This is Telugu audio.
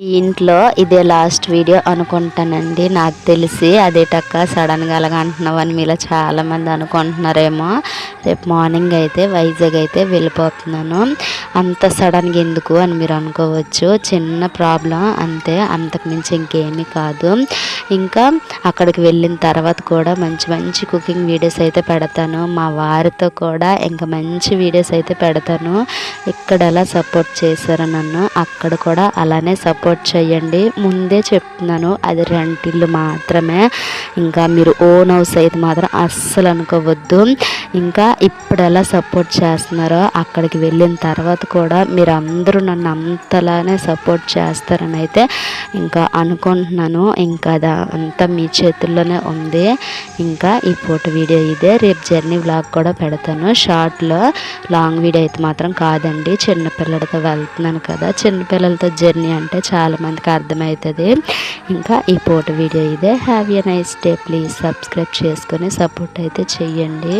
ఈ ఇంట్లో ఇదే లాస్ట్ వీడియో అనుకుంటానండి. నాకు తెలిసి అదేటక్క సడన్గా అలాగ అంటున్నామని మీలో చాలామంది అనుకుంటున్నారేమో. రేపు మార్నింగ్ అయితే వైజాగ్ అయితే వెళ్ళిపోతున్నాను. అంత సడన్గా ఎందుకు అని మీరు అనుకోవచ్చు. చిన్న ప్రాబ్లం అంతే అంతకుమించి ఇంకేమీ కాదు. ఇంకా అక్కడికి వెళ్ళిన తర్వాత కూడా మంచి మంచి కుకింగ్ వీడియోస్ అయితే పెడతాను. మా వారితో కూడా ఇంకా మంచి వీడియోస్ అయితే పెడతాను. ఇక్కడ ఎలా సపోర్ట్ చేశారో నన్ను. అక్కడ కూడా అలానే సపోర్ట్ చేయండి. ముందే చెప్తున్నాను అది రెంటిల్లు మాత్రమే. ఇంకా మీరు ఓన్ హౌస్ అయితే మాత్రం అస్సలు అనుకోవద్దు. ఇంకా ఇప్పుడు ఎలా సపోర్ట్ చేస్తున్నారో అక్కడికి వెళ్ళిన తర్వాత కూడా మీరు అందరూ నన్ను అంతలానే సపోర్ట్ చేస్తారని అయితే ఇంకా అనుకుంటున్నాను. ఇంకా అది అంతా మీ చేతుల్లోనే ఉంది. ఇంకా ఈ ఫోటో వీడియో ఇదే. రేపు జర్నీ వ్లాగ్ కూడా పెడతాను. షార్ట్లో లాంగ్ వీడియో అయితే మాత్రం కాదండి. చిన్నపిల్లలతో వెళ్తున్నాను కదా. చిన్నపిల్లలతో జర్నీ అంటే చాలా చాలామందికి అర్థమవుతుంది. ఇంకా ఈ ఫోటో వీడియో ఇదే. Have a nice day please subscribe చేసుకొని సపోర్ట్ అయితే చెయ్యండి.